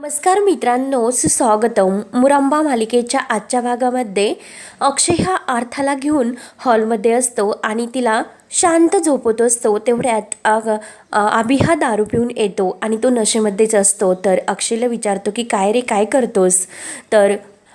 नमस्कार मित्रांनो सुस्वागतम. मुरांबा मालिकेच्या आजच्या भागामध्ये अक्षय हा अर्थाला घेऊन हॉलमध्ये असतो आणि तिला शांत झोपत असतो. तेवढ्यात आभी हा दारू पिऊन येतो आणि तो नशेमध्येच असतो. तर अक्षयला विचारतो की काय रे काय करतोस? तर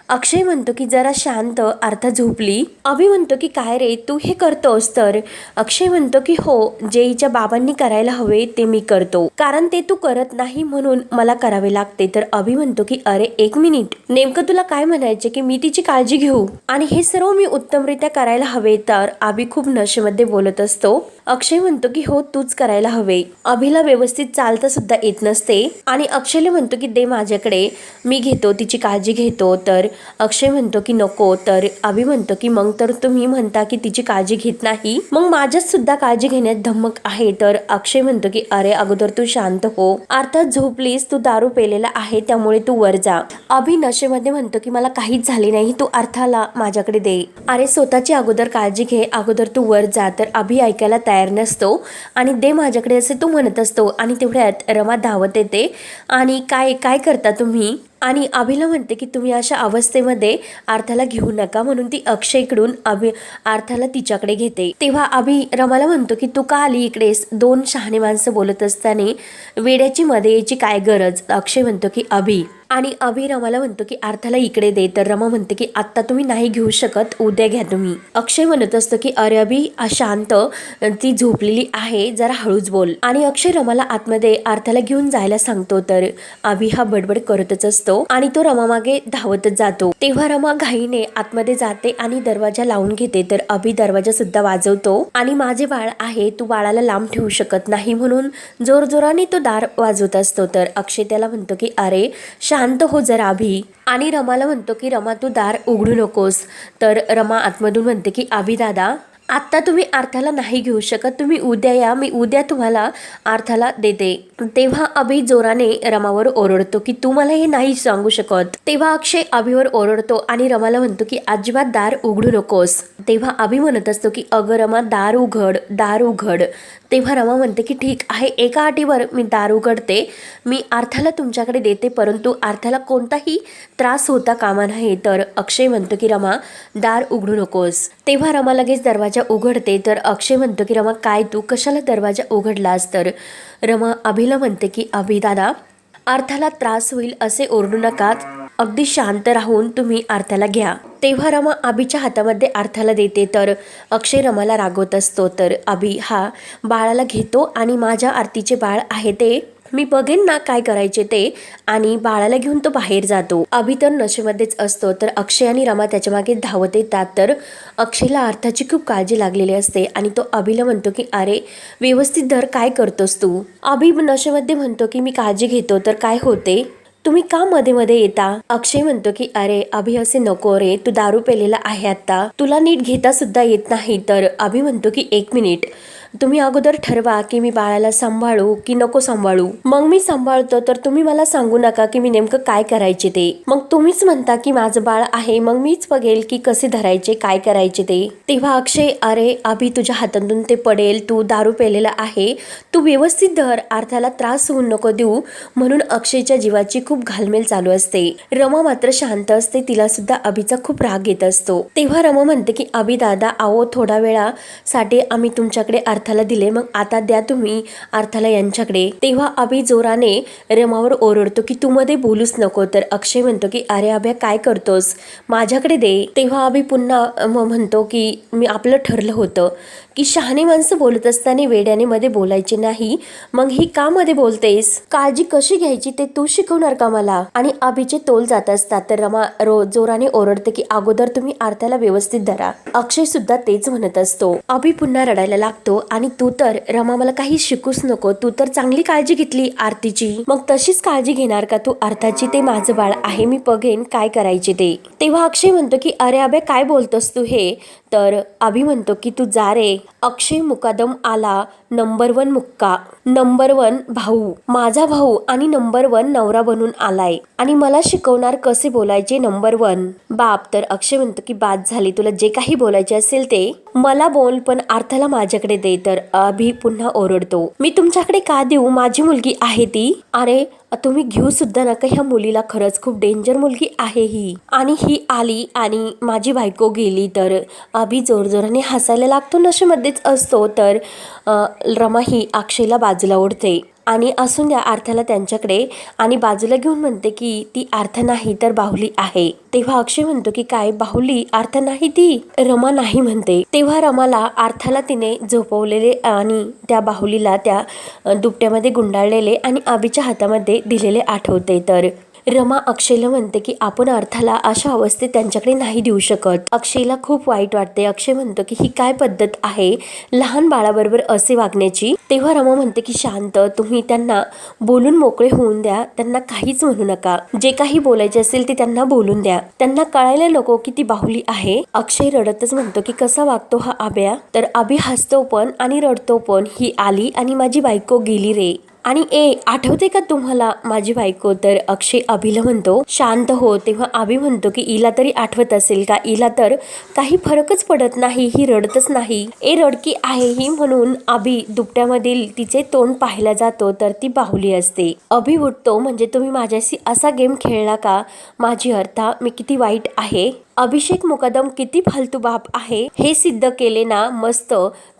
अक्षय म्हणतो की जरा शांत अर्थ झोपली. अभि म्हणतो की काय रे तू हे करतोस तर? अक्षय म्हणतो की हो जेईच्या बाबांनी करायला हवे ते मी करतो. कारण ते तू करत नाही म्हणून मला करावे लागते. तर अभि म्हणतो की अरे एक मिनिट. नेमकं तुला काय म्हणायचे की मी तिची काळजी घेऊ? आणि हे सर्व मी उत्तमरित्या करायला हवे तर अभि खूप नशेमध्ये बोलत असतो. अक्षय म्हणतो की हो तूच करायला हवे. अभिला व्यवस्थित चालता सुद्धा येत नसते. आणि अक्षयला म्हणतो की दे माझ्याकडे. मी घेतो तिची काळजी घेतो. तर अक्षय म्हणतो की नको तर अभि म्हणतो की मग तर तुम्ही म्हणता की तिची काळजी घेत नाही. मग माझ्यात सुद्धा काळजी घेण्यात धमक आहे तर अक्षय म्हणतो की अरे अगोदर तू शांत हो. अर्थात झोपलीस तू दारू पेलेला आहे त्यामुळे तू वर जा. अभि नशेमध्ये म्हणतो की मला काहीच झाले नाही तू अर्थाला माझ्याकडे दे. अरे स्वतःची अगोदर काळजी घे अगोदर तू वर जा तर अभि ऐकायला तयार नसतो. आणि दे माझ्याकडे असे तू म्हणत असतो. आणि तेवढ्यात रमा धावत येते. आणि काय काय करता तुम्ही? आणि अभिला म्हणते की तुम्ही अशा अवस्थेमध्ये अर्थाला घेऊ नका म्हणून ती अक्षयकडून अभि अर्थाला तिच्याकडे घेते. तेव्हा अभि रमाला म्हणतो की तू का आली इकडेस? दोन शहाणे माणसं बोलत असताना वेड्याची मध्ये यायची काय गरज? अक्षय म्हणतो की अभि आणि अभि रमाला म्हणतो की अर्थाला इकडे दे. तर रमा म्हणते की आत्ता तुम्ही नाही घेऊ शकत उद्या घ्या तुम्ही. अक्षय म्हणत असतो की अरे अभि शांत ती झोपलेली आहे जरा हळूच बोल. आणि अक्षय रमाला आतमध्ये अर्थाला घेऊन जायला सांगतो तर अभि हा बडबड करतच असतो आणि तो रमा मागे धावतच जातो. तेव्हा रमा घाईने आतमध्ये जाते आणि दरवाजा लावून घेते तर अभि दरवाजा सुद्धा वाजवतो आणि माझे बाळ आहे तू बाळाला लांब ठेवू शकत नाही. म्हणून जोरजोराने तो दार वाजवत असतो तर अक्षय त्याला म्हणतो की अरे शांत शांत हो जरा अभि आणि रमाला म्हणतो की रमा तू दार उघडू नकोस. तर रमा आतमधून म्हणते की आभी दादा आत्ता तुम्ही अर्थाला नाही घेऊ शकत. तुम्ही उद्या या मी उद्या तुम्हाला अर्थाला देते. तेव्हा अभि जोराने रमावर ओरडतो की तू मला हे नाही सांगू शकत. तेव्हा अक्षय अभिवर ओरडतो आणि रमाला म्हणतो की अजिबात दार उघडू नकोस. तेव्हा अभि म्हणत असतो की अगं रमा दार उघड दार उघड. तेव्हा रमा म्हणते की ठीक आहे एका अटीवर मी दार उघडते. मी अर्थाला तुमच्याकडे देते परंतु अर्थाला कोणताही त्रास होता कामा नाही तर अक्षय म्हणतो की रमा दार उघडू नकोस. तेव्हा रमा लगेच दरवाजा उघडते तर अक्षय म्हणतो की रमा काय तू? कशाला दरवाजा उघडलास? तर रमा अभिला म्हणते की अभि दादा अर्थाला त्रास होईल असे ओरडू नका. अगदी शांत राहून तुम्ही अर्थाला घ्या. तेव्हा रमा अभिच्या हातामध्ये अर्थाला देते तर अक्षय रमाला रागवत असतो. तर अभि हा बाळाला घेतो आणि माझ्या आरतीचे बाळ आहे ते मी बघेन ना काय करायचे ते. आणि बाळाला घेऊन तो बाहेर जातो. अभि तर नशेमध्येच असतो. तर अक्षय आणि रमा त्याच्यामागे धावत येतात. तर अक्षयला अर्थाची खूप काळजी लागलेली असते. आणि तो अभिला म्हणतो की अरे व्यवस्थित धर काय करतोस तू? अभि नशेमध्ये म्हणतो की मी काळजी घेतो तर काय होते? तुम्ही का मध्ये मध्ये येता? अक्षय म्हणतो की अरे अभि असे नको रे. तू दारू पेलेला आहे आता तुला नीट घेता सुद्धा येत नाही. तर अभि म्हणतो की एक मिनिट. तुम्ही अगोदर ठरवा की मी बाळाला सांभाळू की नको सांभाळू. मग मी सांभाळतो तर तुम्ही मला सांगू नका की मी नेमकं काय करायचे ते. मग तुम्हीच म्हणता की माझं बाळ आहे मग मीच बघेल की कसे धरायचे काय करायचे ते. तेव्हा अक्षय अरे अभि तुझ्या हातातून ते पडेल तू दारू पेलेला आहे तू व्यवस्थित धर अर्थाला त्रास होऊ नको देऊ म्हणून अक्षयच्या जीवाची खूप घालमेल चालू असते. रमा मात्र शांत असते तिला सुद्धा अभिचा खूप राग येत असतो. तेव्हा रमा म्हणते की अभि दादा आहो थोडा वेळासाठी आम्ही तुमच्याकडे अर्थ अर्थाला दिले मग आता द्या तुम्ही अर्थाला यांच्याकडे. तेव्हा अभि जोराने रमावर ओरडतो की तू मध्ये बोलूच नको. तर अक्षय म्हणतो की अरे अभ्या काय करतोस? माझ्याकडे दे. तेव्हा अभि पुन्हा म्हणतो की मी आपलं ठरलं होतं. की शहाणे माणसं बोलत असताना वेड्याने मध्ये बोलायचे नाही. मग ही का मध्ये बोलतेस? काळजी कशी घ्यायची ते तू शिकवणार का मला? आणि अभिचे तोल जात असतात तर रमा रो जोराने ओरडते की अगोदर तुम्ही आरत्याला व्यवस्थित धरा. अक्षय सुद्धा तेच म्हणत असतो. अभि पुन्हा रडायला लागतो आणि तू तर रमा मला काही शिकूच नको तू तर चांगली काळजी घेतली आरतीची. मग तशीच काळजी घेणार का तू अर्थाची ते माझं बाळ आहे मी बघेन काय करायचे ते. तेव्हा अक्षय म्हणतो की अरे अबे काय बोलतोस तू हे? तर अभि म्हणतो की तू जा रे. अक्षय मुकादम आला नंबर वन मुक्का. नंबर वन भाऊ. माझा भाऊ आणि नंबर वन नवरा बनून आलाय. आणि मला शिकवणार कसे बोलायचे नंबर वन बाप तर अक्षय म्हणतो की बाद झाली तुला जे काही बोलायचे असेल ते मला बोल पण अर्थाला माझ्याकडे दे तर अभि पुन्हा ओरडतो. मी तुमच्याकडे का देऊ? माझी मुलगी आहे ती. अरे तुम्ही घेऊ सुद्धा नका ह्या मुलीला खरंच खूप डेंजर मुलगी आहे ही. आणि ही आली आणि माझी बायको गेली तर अभि जोरजोराने हसायला लागतो. नशेमध्येच असतो तर रमा ही अक्षयला बाजूला ओढते. आणि असून द्या अर्थाला त्यांच्याकडे आणि बाजूला घेऊन म्हणते की ती अर्थ नाही तर बाहुली आहे. तेव्हा अक्षय म्हणतो की काय? बाहुली अर्थ नाही ती? रमा नाही म्हणते. तेव्हा रमाला अर्थाला तिने झोपवलेले आणि त्या बाहुलीला त्या दुपट्यामध्ये गुंडाळलेले आणि आबीच्या हातामध्ये दिलेले आठवते. तर रमा अक्षयला म्हणते की आपण अर्थाला अशा अवस्थेत त्यांच्याकडे नाही देऊ शकत. अक्षयला खूप वाईट वाटते. अक्षय म्हणतो की ही काय पद्धत आहे? लहान बाळाबरोबर असे वागण्याची? तेव्हा रमा म्हणते की शांत तुम्ही त्यांना बोलून मोकळे होऊन द्या. त्यांना काहीच म्हणू नका. जे काही बोलायचे असेल ते त्यांना बोलून द्या. त्यांना कळायला नको की ती बाहुली आहे. अक्षय रडतच म्हणतो की कसा वागतो हा आब्या? तर आबी हसतो पण आणि रडतो पण. ही आली आणि माझी बायको गेली रे. आणि ए आठवते का तुम्हाला माझी बायको? तर अक्षय अभिला म्हणतो शांत हो. तेव्हा अभि म्हणतो की इला तरी आठवत असेल का? इला तर काही फरकच पडत नाही ही रडतच नाही. ए रडकी आहे ही म्हणून अभि दुपट्यामधील तिचे तोंड पाहायला जातो तर ती बाहुली असते. अभि उठतो म्हणजे तुम्ही माझ्याशी असा गेम खेळला का? माझी अर्था मी किती वाईट आहे. अभिषेक मुकदम किती फालतू बाप आहे हे सिद्ध केले ना मस्त.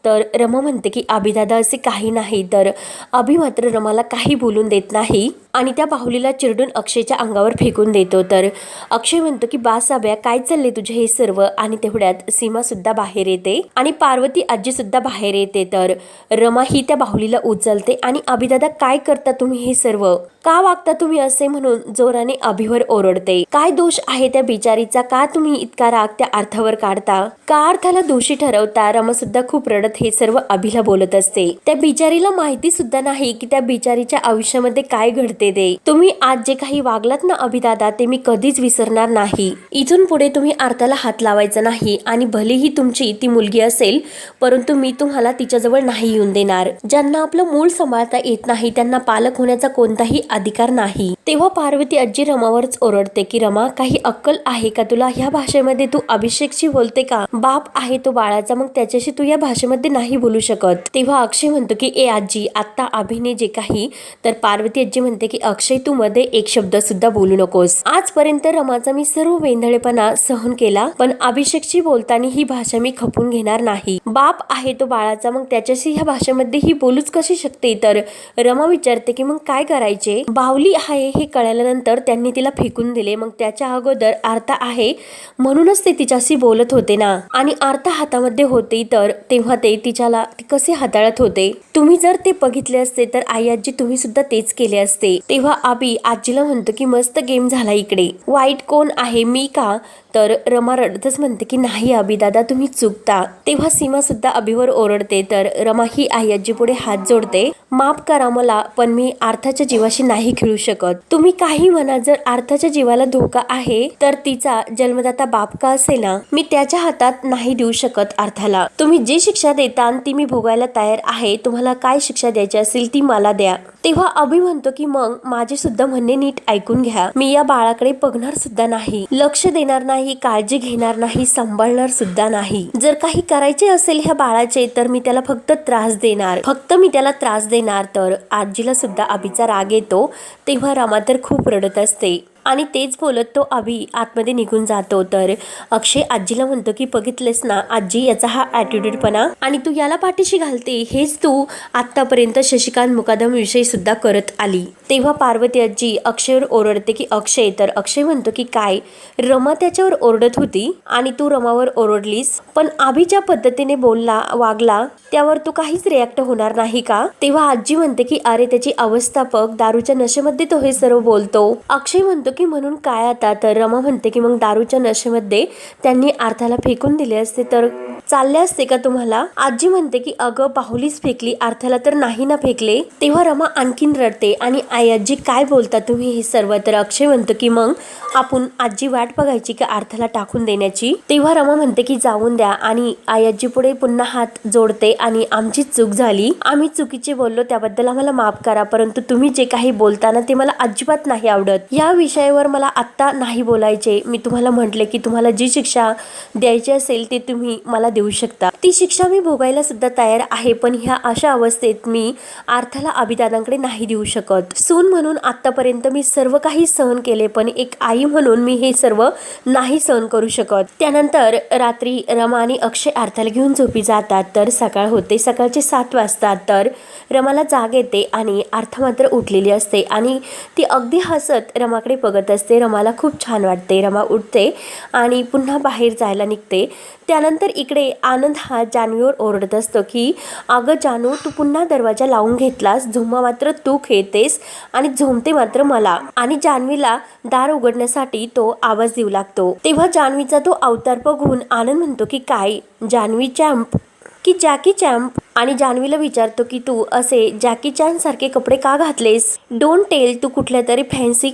तर रमा म्हणते की अभिदादा असे काही नाही तर अभि मात्र रमाला काही बोलून देत नाही आणि त्या बाहुलीला चिरडून अक्षयच्या अंगावर फेकून देतो. तर अक्षय म्हणतो की बा साब्या काय चालले तुझे हे सर्व आणि तेवढ्यात सीमा सुद्धा बाहेर येते आणि पार्वती आजी सुद्धा बाहेर येते. तर रमा ही त्या बाहुलीला उचलते आणि अभिदादा काय करता तुम्ही हे सर्व? का वागता तुम्ही असे म्हणून जोराने अभिवर ओरडते? काय दोष आहे त्या बिचारीचा? का तुम्ही इतका राग त्या अर्थावर काढता? का अर्थाला दोषी ठरवता? रमा सुद्धा खूप रडत हे सर्व अभिला बोलत असते. त्या बिचारीला माहिती सुद्धा नाही की त्या बिचारीच्या आयुष्यामध्ये काय घडते ते. तुम्ही आज जे काही वागलात ना अभिदादा ते मी कधीच विसरणार नाही. इथून पुढे तुम्ही अर्थाला हात लावायचा नाही आणि भलेही तुमची ती मुलगी असेल परंतु मी तुम्हाला तिच्याजवळ नाही येऊन देणार. ज्यांना आपलं मूळ सांभाळता येत नाही त्यांना पालक होण्याचा कोणताही अधिकार नाही. तेव्हा पार्वती आजी रमावरच ओरडते की रमा काही अक्कल आहे का तुला? ह्या भाषेमध्ये तू अभिषेकशी बोलते का? बाप आहे तो बाळाचा मग त्याच्याशी तू या भाषेमध्ये नाही बोलू शकत. तेव्हा अक्षय म्हणतो की ए आजी आता अभिने जे काही तर पार्वती आजी म्हणते की अक्षय तू मध्ये एक शब्द सुद्धा बोलू नकोस. आजपर्यंत रमाचा मी सर्व वेंधळेपणा सहन केला पण अभिषेकशी बोलताना ही भाषा मी खपून घेणार नाही. बाप आहे तो बाळाचा मग त्याच्याशी ह्या भाषेमध्ये ही बोलूच कशी शकते तर रमा विचारते की मग काय करायचे? बावली आहे हे कळल्यानंतर त्यांनी तिला फेकून दिले. मग त्याच्या अगोदर आर्ता आहे म्हणूनच ते तिच्याशी बोलत होते ना. आणि आर्ता हातामध्ये होते तर तेव्हा ते तिच्याला कसे हाताळत होते? तुम्ही जर ते बघितले असते तर आई आजी तुम्ही सुद्धा तेच केले असते. तेव्हा आबी आजीला म्हणतो की मस्त गेम झाला इकडे. वाईट कोण आहे? मी का? तर रमा रडतच म्हणते की नाही अभि दादा तुम्ही चुकता. तेव्हा सीमा सुद्धा अभिवर ओरडते. तर रमा ही आई आजी पुढे हात जोडते. माफ करा मला पण मी अर्थाच्या जीवाशी नाही खेळू शकत. तुम्ही काही म्हणा जर अर्थाच्या जीवाला धोका आहे तर तिचा जन्मदाता बाप का असेल ना मी त्याच्या हातात नाही देऊ शकत अर्थाला तुम्ही जी शिक्षा देता ती मी भोगायला तयार आहे तुम्हाला काय शिक्षा द्यायची असेल ती मला द्या. तेव्हा अभि म्हणतो की मग माझे सुद्धा म्हणणे नीट ऐकून घ्या. मी या बाळाकडे बघणार सुद्धा नाही. लक्ष देणार नाही काळजी घेणार नाही सांभाळणार सुद्धा नाही. जर काही करायचे असेल ह्या बाळाचे तर मी त्याला फक्त त्रास देणार. फक्त मी त्याला त्रास देणार. तर आजीला सुद्धा अभिचा राग येतो. तेव्हा रमा तर खूप रडत असते. आणि तेच बोलत तो अभि आतमध्ये निघून जातो. तर अक्षय आजीला म्हणतो की बघितलेस ना आजी याचा हा ॲटिट्यूडपणा आणि तू याला पाठीशी घालते हेच तू आत्तापर्यंत शशिकांत मुकादम विषयी सुद्धा करत आली. तेव्हा पार्वती आजी अक्षयवर ओरडते की अक्षय तर अक्षय म्हणतो की काय रमा त्याच्यावर ओरडत होती आणि तू रमावर ओरडलीस पण आभी ज्या पद्धतीने बोलला वागला त्यावर तू काहीच रिॲक्ट होणार नाही का? तेव्हा आजी म्हणते की अरे त्याची अवस्थापक दारूच्या नशेमध्ये तो हे सर्व बोलतो. अक्षय म्हणतो की म्हणून काय आता? तर रमा म्हणते की मग दारूच्या नशेमध्ये त्यांनी अर्थाला फेकून दिले असते. तर चालले असते का तुम्हाला? आजी म्हणते की अगं बाहुलीच फेकली अर्थाला तर नाही ना फेकले. तेव्हा रमा आणखीन रडते आणि आई आजी काय बोलता तुम्ही हे सर्व? तर अक्षय म्हणतो की मग आपण आजी वाट बघायची की अर्थाला टाकून देण्याची? तेव्हा रमा म्हणते की जाऊन द्या. आणि आई आजी पुढे पुन्हा हात जोडते आणि आमची चूक झाली. आम्ही चुकीचे बोललो त्याबद्दल आम्हाला माफ करा परंतु तुम्ही जे काही बोलताना ते मला अजिबात नाही आवडत. या विषयावर मला आत्ता नाही बोलायचे. मी तुम्हाला म्हटले की तुम्हाला जी शिक्षा द्यायची असेल ते तुम्ही मला देऊ शकता. ती शिक्षा मी भोगायला सुद्धा तयार आहे पण ह्या अशा अवस्थेत मी अर्थाला अभिदानांकडे नाही देऊ शकत. सून म्हणून आतापर्यंत मी सर्व काही सहन केले पण एक आई म्हणून मी हे सर्व नाही सहन करू शकत. त्यानंतर रात्री रमा आणि अक्षय अर्थाला घेऊन झोपी जातात. तर सकाळ होते सकाळचे सात वाजतात तर रमाला जाग येते आणि अर्थ मात्र उठलेली असते आणि ती अगदी हसत रमाकडे बघत असते. रमाला खूप छान वाटते. रमा उठते आणि पुन्हा बाहेर जायला निघते. त्यानंतर इकडे आनंद हा जान्हवीवर ओरडत असतो की अगं जानू तू पुन्हा दरवाजा लावून घेतलास. झुम्मा मात्र तू खेळतेस आणि झोमते मात्र मला. आणि जान्हवीला दार उघडण्यासाठी तो आवाज देऊ लागतो. तेव्हा जान्हवीचा तो अवतार बघून आनंद म्हणतो की काय? जान्हवी चॅम्प? की जॅकी चॅम्प? आणि जान्हवीला विचारतो की तू असे जॅकी चॅन सारखे कपडे का घातलेस? डोंट टेल तू कुठल्या तरी फॅन्सी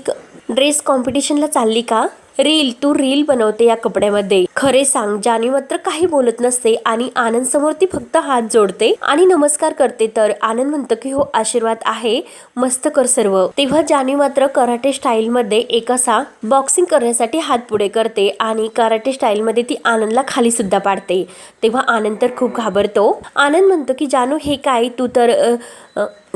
ड्रेस कॉम्पिटिशनला चालली का? रील तू रील बनवते या कपड्यामध्ये. खरे सांग जानी मात्र काही बोलत नसते आणि आनंद समोर ती फक्त हात जोडते आणि नमस्कार करते तर आनंद म्हणतो की हो आशीर्वाद आहे. मस्त कर सर्व. तेव्हा जानी मात्र कराटे स्टाईल मध्ये एक असा बॉक्सिंग करण्यासाठी हात पुढे करते आणि कराटे स्टाईल मध्ये ती आनंदला खाली सुद्धा पाडते. तेव्हा आनंद तर खूप घाबरतो. आनंद म्हणतो की जानू हे काय? तू तर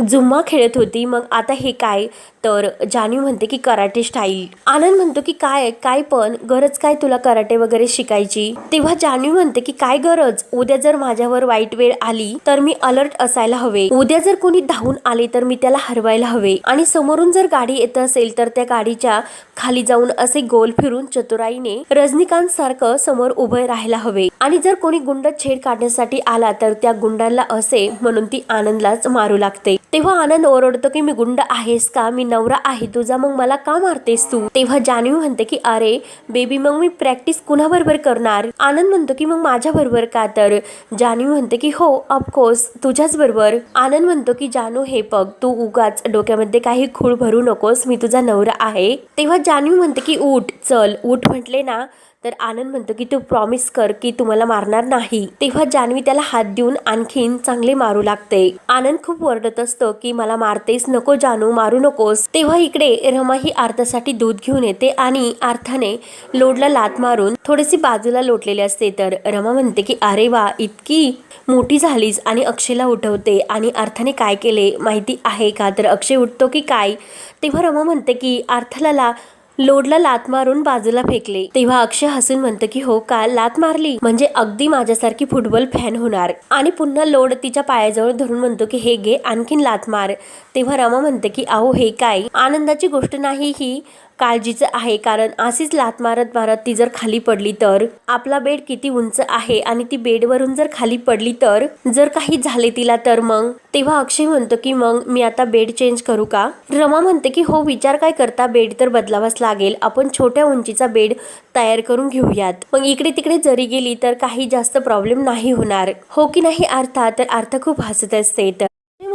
जुम्मा खेळत होती. मग आता हे काय? तर जाणीव म्हणते की कराटे स्टाईल आनंद म्हणतो की काय काय पण गरज काय तुला कराटे वगैरे शिकायची? तेव्हा जाणीव म्हणते की काय गरज? उद्या जर माझ्यावर वाईट वेळ आली तर मी अलर्ट असायला हवे. उद्या जर कोणी धावून आले तर मी त्याला हरवायला हवे. आणि समोरून जर गाडी येत असेल तर त्या गाडीच्या खाली जाऊन असे गोल फिरून चतुराईने रजनीकांत सारखं समोर उभे राहायला हवे. आणि जर कोणी गुंड छेड काढण्यासाठी आला तर त्या गुंडांना असे म्हणून ती आनंदलाच मारू लागते. तेव्हा आनंद ओरडतो की मी गुंड आहेस का? मी नवरा आहे तुझा मग मला का मारतेस तू? तेव्हा जान्हवी म्हणते की अरे बेबी मग मी प्रॅक्टिस कुणाबरोबर करणार? आनंद म्हणतो की मग माझ्या बरोबर का तर? जान्हवी म्हणते की हो ऑफकोर्स तुझ्याच बरोबर आनंद म्हणतो की जानू हे बघ तू उगाच डोक्यामध्ये काही खूळ भरू नकोस मी तुझा नवरा आहे. तेव्हा जान्हवी म्हणते की उठ चल. उठ म्हटले ना तर आनंद म्हणतो की तू प्रॉमिस कर की तुम्हाला मारणार नाही. तेव्हा जान्हवी त्याला हात देऊन आणखीन चांगले मारू लागते. आनंद खूप वरडत असतो की मला मारतेस नको जानू मारू नकोस. तेव्हा इकडे रमा ही आर्थासाठी दूध घेऊन येते आणि अर्थाने लोडला लात मारून थोडीशी बाजूला लोटलेली असते. तर रमा म्हणते की अरे वा इतकी मोठी झालीस आणि अक्षयला उठवते आणि अर्थाने काय केले माहिती आहे का? तर अक्षय उठतो की काय? तेव्हा रमा म्हणते की अर्थाला लोडला लात मारून बाजूला फेकले. तेव्हा अक्षय हसून म्हणतो की हो का? लात मारली? म्हणजे अगदी माझ्यासारखी फुटबॉल फॅन होणार. आणि पुन्हा लोड तिच्या पायाजवळ धरून म्हणतो की हे घे आणखीन लात मार. तेव्हा रमा म्हणते की अहो हे काय? आनंदाची गोष्ट नाही ही. काळजीचं आहे. कारण अशीच लात मारत मारत ती जर खाली पडली तर आपला बेड किती उंच आहे आणि ती बेडवरून जर खाली पडली तर? जर काही झाले तिला तर मग? तेव्हा अक्षय म्हणतो की मग मी आता बेड चेंज करू का? रमा म्हणते की हो विचार काय करता? बेड तर बदलावाच लागेल. आपण छोट्या उंचीचा बेड तयार करून घेऊयात. मग इकडे तिकडे जरी गेली तर काही जास्त प्रॉब्लेम नाही होणार. हो की नाही अर्थात? तर अर्थ खूप हसत असते. तर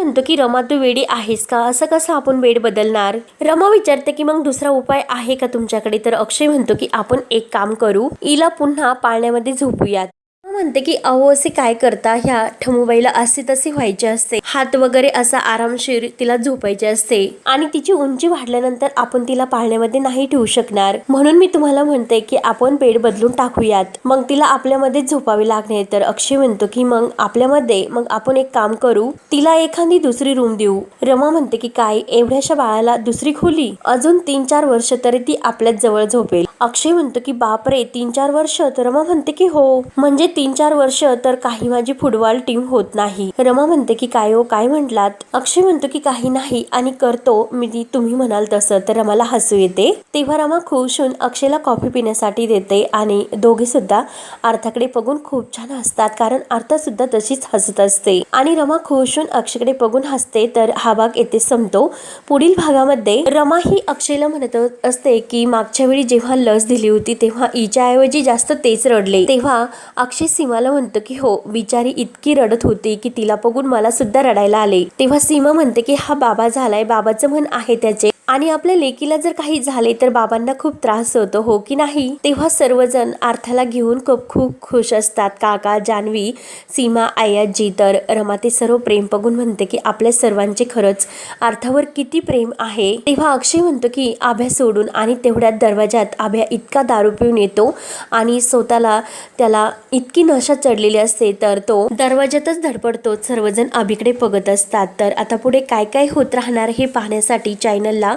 म्हणतो की रमा तू वेडी आहेस का? असं कसं आपण वेड बदलणार? रमा विचारते की मग दुसरा उपाय आहे का तुमच्याकडे? तर अक्षय म्हणतो की आपण एक काम करू इला पुन्हा पाळण्यामध्ये झोपूयात. म्हणते की अहो असे काय करता? ह्या ठमूबाईला असे तसे व्हायचे असते. हात वगैरे असा आरामशीर तिला झोपायचे असते. आणि तिची उंची वाढल्यानंतर आपण तिला पाळण्यामध्ये नाही ठेवू शकणार. म्हणून मी तुम्हाला म्हणते की आपण बेड बदलून टाकूयात. मग तिला आपल्यामध्ये झोपावे लागणे तर अक्षय म्हणतो की मग आपल्यामध्ये मग आपण एक काम करू. तिला एखादी दुसरी रूम देऊ. रमा म्हणते की काय? एवढ्याशा बाळाला दुसरी खोली? अजून तीन चार वर्ष तरी ती आपल्याच जवळ झोपेल. अक्षय म्हणतो की बापरे तीन चार वर्ष? तर रमा म्हणते की हो. म्हणजे तीन चार वर्ष तर काही माझी फुटबॉल टीम होत नाही. रमा म्हणते की काय हो काय म्हटलात? अक्षय म्हणतो की काही नाही आणि करतो. मी ती तुम्ही म्हणाल तसं तर रमाला हसू येते. तेव्हा रमा खुश होऊन अक्षयला कॉफी पिण्यासाठी देते आणि दोघे सुद्धा अर्थाकडे बघून खूप छान हसतात कारण अर्था सुद्धा तशीच हसत असते. आणि रमा खुश होऊन अक्षयकडे बघून हसते तर हा भाग येथे संपतो. पुढील भागामध्ये रमा ही अक्षयला म्हणत असते की मागच्या वेळी जेव्हा लस दिली होती तेव्हा हिच्याऐवजी जास्त तेच रडले. तेव्हा अक्षय सीमाला म्हणतो की हो विचारी इतकी रडत होती की तिला बघून मला सुद्धा रडायला आले. तेव्हा सीमा म्हणते की हा बाबा झालाय बाबाचं म्हण आहे त्याचे. आणि आपल्या लेकीला जर काही झाले तर बाबांना खूप त्रास होतो हो की नाही? तेव्हा सर्वजण अर्थाला घेऊन खूप खूप खुश असतात. काका जान्हवी सीमा आयाजी तर रमा ते सर्व प्रेम बघून म्हणते की आपल्या सर्वांचे खरंच अर्थावर किती प्रेम आहे. तेव्हा अक्षय म्हणतो की आभ्या सोडून आणि तेवढ्यात दरवाजात आभ्या इतका दारू पिऊन येतो आणि स्वतःला त्याला इतकी नशा चढलेली असते तर तो दरवाज्यातच धडपडतो सर्वजण अभिकडे बघत असतात. तर आता पुढे काय काय होत राहणार हे पाहण्यासाठी चॅनलला